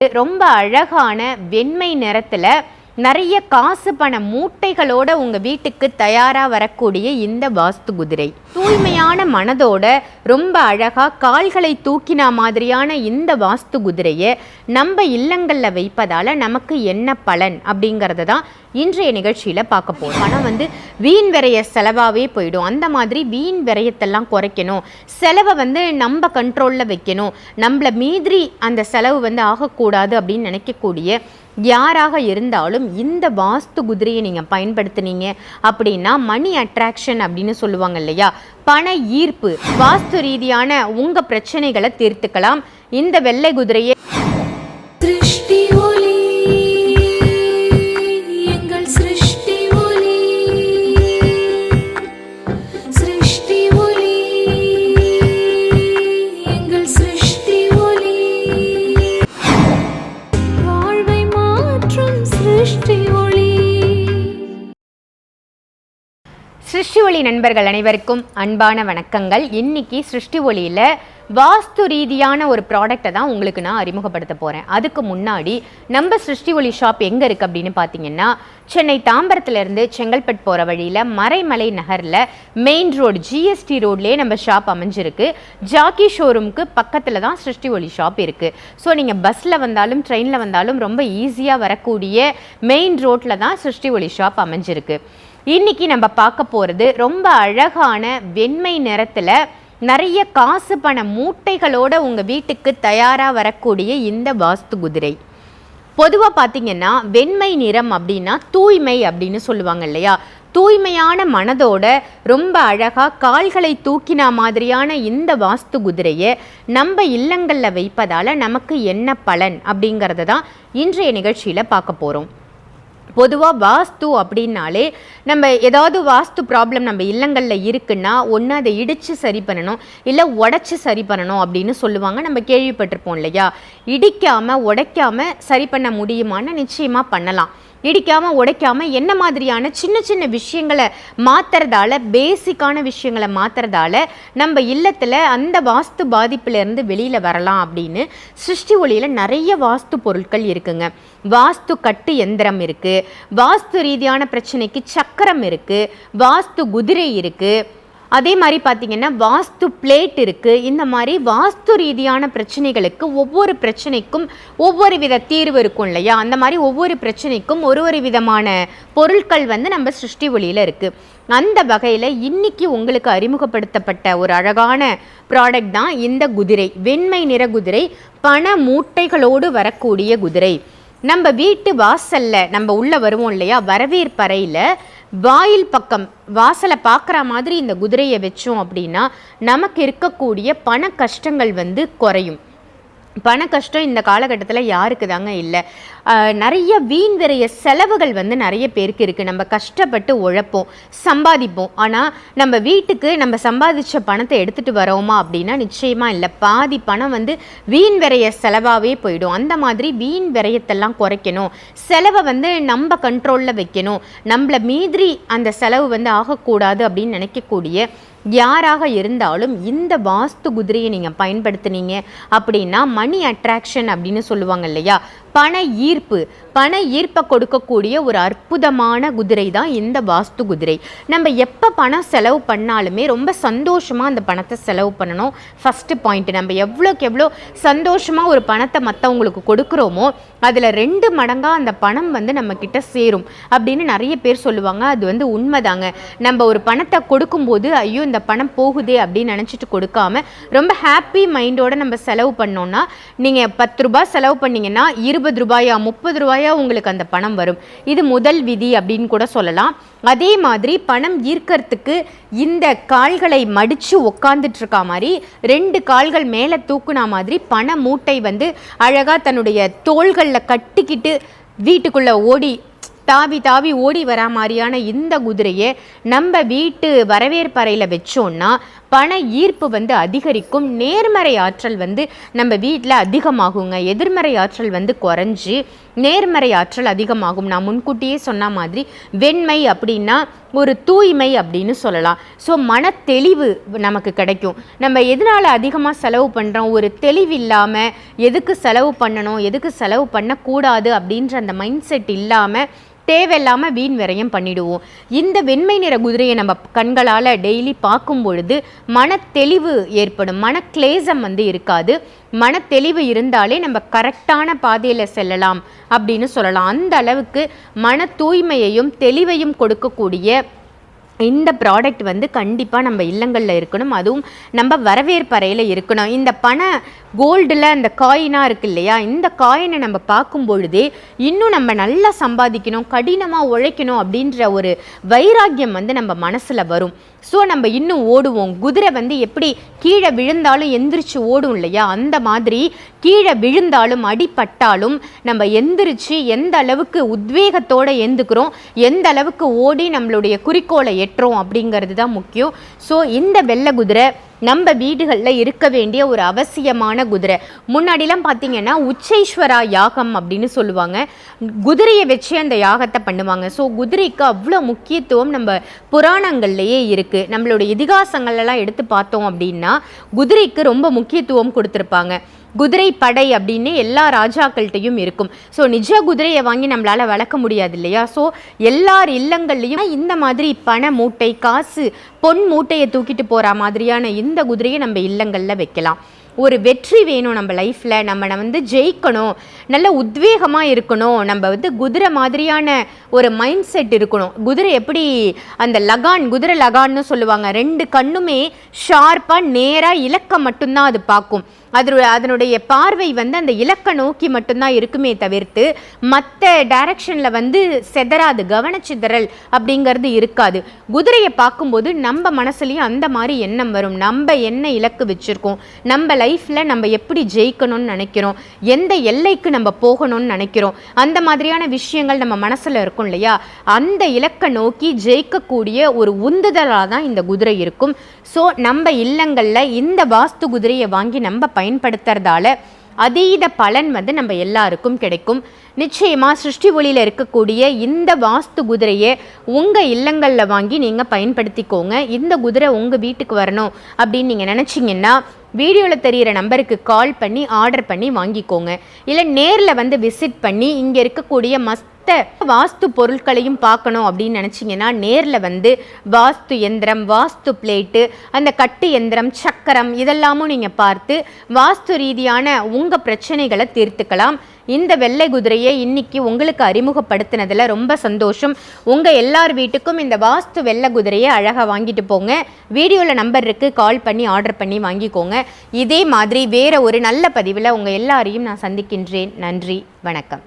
ரொம்ப அழகான வெண்மை நிறத்துல நிறைய காசு பண மூட்டைகளோட உங்க வீட்டுக்கு தயாரா வரக்கூடிய இந்த வாஸ்து குதிரை. தூய்மையான மனதோட ரொம்ப அழகாக கால்களை தூக்கினா மாதிரியான இந்த வாஸ்து குதிரையை நம்ம இல்லங்களில் வைப்பதால் நமக்கு என்ன பலன் அப்படிங்கிறத தான் இன்றைய நிகழ்ச்சியில் பார்க்க போகிறோம் ஆனால் வந்து வீண் விரைய செலவாகவே போயிடும். அந்த மாதிரி வீண் விரயத்தெல்லாம் குறைக்கணும். செலவை வந்து நம்ம கண்ட்ரோலில் வைக்கணும். நம்மளை மீதிரி அந்த செலவு வந்து ஆகக்கூடாது அப்படின்னு நினைக்கக்கூடிய யாராக இருந்தாலும் இந்த வாஸ்து குதிரையை நீங்கள் பயன்படுத்துனீங்க அப்படின்னா மணி அட்ராக்ஷன் அப்படின்னு சொல்லுவாங்க இல்லையா? பண ஈர்ப்பு வாஸ்து ரீதியான உங்கள் பிரச்சனைகளை தீர்த்துக்கலாம். இந்த வெள்ளை குதிரையை சிருஷ்டி ஒளி எங்கள் சிருஷ்டி ஒளி. சிருஷ்டி ஒளி எங்கள் சிருஷ்டி ஒலி வாழ்வை மாற்றும் சிருஷ்டி ஒளி. சிருஷ்டி ஒளி நண்பர்கள் அனைவருக்கும் அன்பான வணக்கங்கள். இன்னைக்கு சிருஷ்டி ஒளியில் வாஸ்து ரீதியான ஒரு ப்ராடக்ட்டை தான் உங்களுக்கு நான் அறிமுகப்படுத்த போகிறேன் அதுக்கு முன்னாடி நம்ம சிருஷ்டி ஒளி ஷாப் எங்கே இருக்குது அப்படின்னு பார்த்தீங்கன்னா சென்னை தாம்பரத்துலேருந்து செங்கல்பட்டு போகிற வழியில் மறைமலை நகரில் மெயின் ரோடு ஜிஎஸ்டி ரோட்லேயே நம்ம ஷாப் அமைஞ்சிருக்கு. ஜாக்கி ஷோரூமுக்கு பக்கத்தில் தான் சிருஷ்டி ஒளி ஷாப் இருக்குது ஸோ நீங்கள் பஸ்ஸில் வந்தாலும் ட்ரெயினில் வந்தாலும் ரொம்ப ஈஸியாக வரக்கூடிய மெயின் ரோட்டில் தான் சிருஷ்டி ஒளி ஷாப் அமைஞ்சிருக்கு. இன்னைக்கு நம்ம பார்க்க போகிறது ரொம்ப அழகான வெண்மை நிறத்தில் நிறைய காசு பண மூட்டைகளோட உங்கள் வீட்டுக்கு தயாராக வரக்கூடிய இந்த வாஸ்து குதிரை. பொதுவாக பார்த்தீங்கன்னா வெண்மை நிறம் அப்படின்னா தூய்மை அப்படின்னு சொல்லுவாங்க இல்லையா? தூய்மையான மனதோட ரொம்ப அழகாக கால்களை தூக்கினா மாதிரியான இந்த வாஸ்து குதிரையை நம்ம இல்லங்களில் வைப்பதால் நமக்கு என்ன பலன் அப்படிங்கிறத தான் இன்றைய நிகழ்ச்சியில் பார்க்க போகிறோம் பொதுவாக வாஸ்து அப்படின்னாலே நம்ம ஏதாவது வாஸ்து ப்ராப்ளம் நம்ம இல்லங்களில் இருக்குன்னா ஒன்று அதை இடித்து சரி பண்ணணும் இல்லை உடச்சி சரி பண்ணணும் அப்படின்னு சொல்லுவாங்க. நம்ம கேள்விப்பட்டிருப்போம் இல்லையா? இடிக்காமல் உடைக்காமல் சரி பண்ண முடியுமான்னு நிச்சயமாக பண்ணலாம். இடிக்காமல் உடைக்காமல் என்ன மாதிரியான சின்ன சின்ன விஷயங்களை மாத்துறதால பேசிக்கான விஷயங்களை மாற்றுறதால நம்ம இல்லத்தில் அந்த வாஸ்து பாதிப்புல இருந்து வரலாம் அப்படின்னு சிருஷ்டி ஒளியில் நிறைய வாஸ்து பொருட்கள் இருக்குங்க. வாஸ்து கட்டு எந்திரம் இருக்குது வாஸ்து ரீதியான பிரச்சனைக்கு சக்கரம் இருக்குது வாஸ்து குதிரை இருக்குது அதே மாதிரி பார்த்திங்கன்னா வாஸ்து பிளேட் இருக்குது இந்த மாதிரி வாஸ்து ரீதியான பிரச்சனைகளுக்கு ஒவ்வொரு பிரச்சனைக்கும் ஒவ்வொரு வித தீர்வு இருக்கும் இல்லையா? அந்த மாதிரி ஒவ்வொரு பிரச்சனைக்கும் ஒரு ஒரு விதமான பொருட்கள் வந்து நம்ம சிருஷ்டி ஒளியில் இருக்குது அந்த வகையில் இன்னைக்கு உங்களுக்கு அறிமுகப்படுத்தப்பட்ட ஒரு அழகான ப்ராடக்ட் தான் இந்த குதிரை. வெண்மை நிற குதிரை பண மூட்டைகளோடு வரக்கூடிய குதிரை. நம்ம வீட்டு வாசல்ல நம்ம உள்ளே வருவோம் இல்லையா? வரவேற்பறையில் வாயில் பக்கம் வாசலை பார்க்குற மாதிரி இந்த குதிரையை வச்சோம் அப்படின்னா நமக்கு இருக்கக்கூடிய பண கஷ்டங்கள் வந்து குறையும். பண கஷ்டம் இந்த காலகட்டத்தில் யாருக்கு தாங்க இல்லை. நிறைய வீண் விரைய செலவுகள் வந்து நிறைய பேருக்கு இருக்குது நம்ம கஷ்டப்பட்டு உழைப்போம் சம்பாதிப்போம். ஆனால் நம்ம வீட்டுக்கு நம்ம சம்பாதிச்ச பணத்தை எடுத்துகிட்டு வரோமா அப்படின்னா நிச்சயமாக இல்லை. பாதி பணம் வந்து வீண் விரைய செலவாகவே போயிடும். அந்த மாதிரி வீண் விரயத்தெல்லாம் குறைக்கணும். செலவை வந்து நம்ம கண்ட்ரோலில் வைக்கணும். நம்மள மீதிரி அந்த செலவு வந்து ஆகக்கூடாது அப்படின்னு நினைக்கக்கூடிய யாராக இருந்தாலும் இந்த வாஸ்து குதிரையை நீங்கள் பயன்படுத்துனீங்க அப்படின்னா மணி அட்ராக்ஷன் அப்படின்னு சொல்லுவாங்க இல்லையா? பண ஈர்ப்பு பண ஈர்ப்பை கொடுக்கக்கூடிய ஒரு அற்புதமான குதிரை தான் இந்த வாஸ்து குதிரை. நம்ம எப்போ பணம் செலவு பண்ணாலுமே ரொம்ப சந்தோஷமாக அந்த பணத்தை செலவு பண்ணணும். ஃபஸ்ட்டு பாயிண்ட் நம்ம எவ்வளோக்கு எவ்வளோ சந்தோஷமாக ஒரு பணத்தை மற்றவங்களுக்கு கொடுக்குறோமோ அதில் ரெண்டு மடங்காக அந்த பணம் வந்து நம்மக்கிட்ட சேரும். அப்படின்னு நிறைய பேர் சொல்லுவாங்க. அது வந்து உண்மைதாங்க. நம்ம ஒரு பணத்தை கொடுக்கும்போது ஐயோ இந்த பணம் போகுதே அப்படின்னு நினச்சிட்டு கொடுக்காம ரொம்ப ஹாப்பி மைண்டோட நம்ம செலவு பண்ணோன்னா நீங்கள் பத்து ரூபாய் செலவு பண்ணீங்கன்னா இருபது ரூபாயா முப்பது ரூபாயா உங்களுக்கு அந்த பணம் வரும். இது முதல் விதி அப்படின்னு கூட சொல்லலாம். அதே மாதிரி பணம் ஈர்க்கறதுக்கு இந்த கால்களை மடித்து உக்காந்துட்டு இருக்கா மாதிரி ரெண்டு கால்கள் மேலே தூக்குனா மாதிரி பண மூட்டை வந்து அழகாக தன்னுடைய தோள்களில் கட்டிக்கிட்டு வீட்டுக்குள்ளே ஓடி தாவி தாவி ஓடி வரா மாதிரியான இந்த குதிரையை நம்ம வீட்டு வரவேற்பறையில் வச்சோன்னா பண ஈர்ப்பு வந்து அதிகரிக்கும். நேர்மறை ஆற்றல் வந்து நம்ம வீட்டில் அதிகமாகுங்க. எதிர்மறை ஆற்றல் வந்து குறைஞ்சி நேர்மறை ஆற்றல் அதிகமாகும். நான் முன்கூட்டியே சொன்ன மாதிரி வெண்மை அப்படின்னா ஒரு தூய்மை அப்படின்னு சொல்லலாம். ஸோ மன தெளிவு நமக்கு கிடைக்கும். நம்ம எதனால் அதிகமாக செலவு பண்ணுறோம் ஒரு தெளிவு இல்லாமல் எதுக்கு செலவு பண்ணணும்? எதுக்கு செலவு பண்ணக்கூடாது? அப்படின்ற அந்த மைண்ட் செட் இல்லாமல் தேவையில்லாமல் வீண் விரயம் பண்ணிடுவோம். இந்த வெண்மை நிற குதிரையை நம்ம கண்களால் டெய்லி பார்க்கும் பொழுது மனத்தெளிவு ஏற்படும். மன கிளேசம் வந்து இருக்காது. மனத்தெளிவு இருந்தாலே நம்ம கரெக்டான பாதையில் செல்லலாம் அப்படின்னு சொல்லலாம். அந்த அளவுக்கு மன தூய்மையையும் தெளிவையும் கொடுக்கக்கூடிய இந்த ப்ராடக்ட் வந்து கண்டிப்பாக நம்ம இல்லங்களில் இருக்கணும். அதுவும் நம்ம வரவேற்பறையில் இருக்கணும். இந்த பண கோல்டில் அந்த காயினாக இருக்கு இல்லையா? இந்த காயினை நம்ம பார்க்கும் பொழுதே இன்னும் நம்ம நல்லா சம்பாதிக்கணும் கடினமாக உழைக்கணும் அப்படின்ற ஒரு வைராக்கியம் வந்து நம்ம மனசில் வரும். ஸோ நம்ம இன்னும் ஓடுவோம். குதிரை வந்து எப்படி கீழே விழுந்தாலும் எந்திரிச்சு ஓடும் இல்லையா? அந்த மாதிரி கீழே விழுந்தாலும் அடிப்பட்டாலும் நம்ம எந்திரிச்சு எந்த அளவுக்கு உத்வேகத்தோடு எந்துக்கிறோம் எந்த அளவுக்கு ஓடி நம்மளுடைய குறிக்கோளை எட்டுறோம் அப்படிங்கிறது தான் முக்கியம். ஸோ இந்த வெள்ளை குதிரை நம்ம வீடுகளில் இருக்க வேண்டிய ஒரு அவசியமான குதிரை. முன்னாடிலாம் பார்த்தீங்கன்னா உச்சைஸ்வரா யாகம் அப்படின்னு சொல்லுவாங்க. குதிரையை வச்சு அந்த யாகத்தை பண்ணுவாங்க. ஸோ குதிரைக்கு அவ்வளோ முக்கியத்துவம் நம்ம புராணங்கள்லேயே இருக்குது நம்மளோட இதிகாசங்கள்லாம் எடுத்து பார்த்தோம் அப்படின்னா குதிரைக்கு ரொம்ப முக்கியத்துவம் கொடுத்துருப்பாங்க. குதிரை படை அப்படின்னு எல்லா ராஜாக்கள்கிட்டையும் இருக்கும். ஸோ நிஜ குதிரையை வாங்கி நம்மளால் வளர்க்க முடியாது இல்லையா? ஸோ எல்லார் இல்லங்கள்லையும் இந்த மாதிரி பண மூட்டை காசு பொன் மூட்டையை தூக்கிட்டு போகிற மாதிரியான இந்த குதிரையை நம்ம இல்லங்களில் வைக்கலாம். ஒரு வெற்றி வேணும் நம்ம லைஃப்பில் நம்ம நம்ம வந்து ஜெயிக்கணும். நல்ல உத்வேகமாக இருக்கணும். நம்ம வந்து குதிரை மாதிரியான ஒரு மைண்ட் செட் இருக்கணும். குதிரை எப்படி அந்த லகான் குதிரை லகான்னு சொல்லுவாங்க. ரெண்டு கண்ணுமே ஷார்ப்பாக நேராக இலக்கம் மட்டும்தான் அது பார்க்கும். அது அதனுடைய பார்வை வந்து அந்த இலக்க நோக்கி மட்டும்தான் இருக்குமே தவிர்த்து மற்ற டைரக்ஷனில் வந்து செதறாது கவனச்சிதறல் அப்படிங்கிறது இருக்காது. குதிரையை பார்க்கும்போது நம்ம மனசுலையும் அந்த மாதிரி எண்ணம் வரும். நம்ம என்ன இலக்கு வச்சுருக்கோம்? நம்ம லைஃப்பில் நம்ம எப்படி ஜெயிக்கணும்னு நினைக்கிறோம்? எந்த எல்லைக்கு நம்ம போகணும்னு நினைக்கிறோம்? அந்த மாதிரியான விஷயங்கள் நம்ம மனசில் இருக்கும் இல்லையா? அந்த இலக்கை நோக்கி ஜெயிக்கக்கூடிய ஒரு உந்துதலாக தான் இந்த குதிரை இருக்கும். ஸோ நம்ம இல்லங்களில் இந்த வாஸ்து குதிரையை வாங்கி நம்ம பயன்படுத்துறதால அதீத பலன் வந்து நம்ம எல்லாருக்கும் கிடைக்கும். நிச்சயமாக சிருஷ்டி ஒளியில் இருக்கக்கூடிய இந்த வாஸ்து குதிரையை உங்கள் இல்லங்களில் வாங்கி நீங்கள் பயன்படுத்திக்கோங்க. இந்த குதிரை உங்கள் வீட்டுக்கு வரணும் அப்படின்னு நீங்கள் நினச்சிங்கன்னா வீடியோவில் தெரிகிற நம்பருக்கு கால் பண்ணி ஆர்டர் பண்ணி வாங்கிக்கோங்க. இல்லை நேரில் வந்து விசிட் பண்ணி இங்கே இருக்கக்கூடிய மஸ்த மற்ற வாஸ்து பொருட்களையும் பார்க்கணும் அப்படின்னு நினச்சிங்கன்னா நேரில் வந்து வாஸ்து எந்திரம் வாஸ்து பிளேட்டு அந்த கட்டு எந்திரம் சக்கரம் இதெல்லாமும் நீங்கள் பார்த்து வாஸ்து ரீதியான உங்கள் பிரச்சனைகளை தீர்த்துக்கலாம். இந்த வெள்ளை குதிரையை இன்னைக்கு உங்களுக்கு அறிமுகப்படுத்தினதில் ரொம்ப சந்தோஷம். உங்கள் எல்லார் வீட்டுக்கும் இந்த வாஸ்து வெள்ளை குதிரையை அழகாக வாங்கிட்டு போங்க. வீடியோவில் நம்பர் இருக்குது கால் பண்ணி ஆர்டர் பண்ணி வாங்கிக்கோங்க. இதே மாதிரி வேறு ஒரு நல்ல பதிவில் உங்கள் எல்லாரையும் நான் சந்திக்கின்றேன். நன்றி வணக்கம்.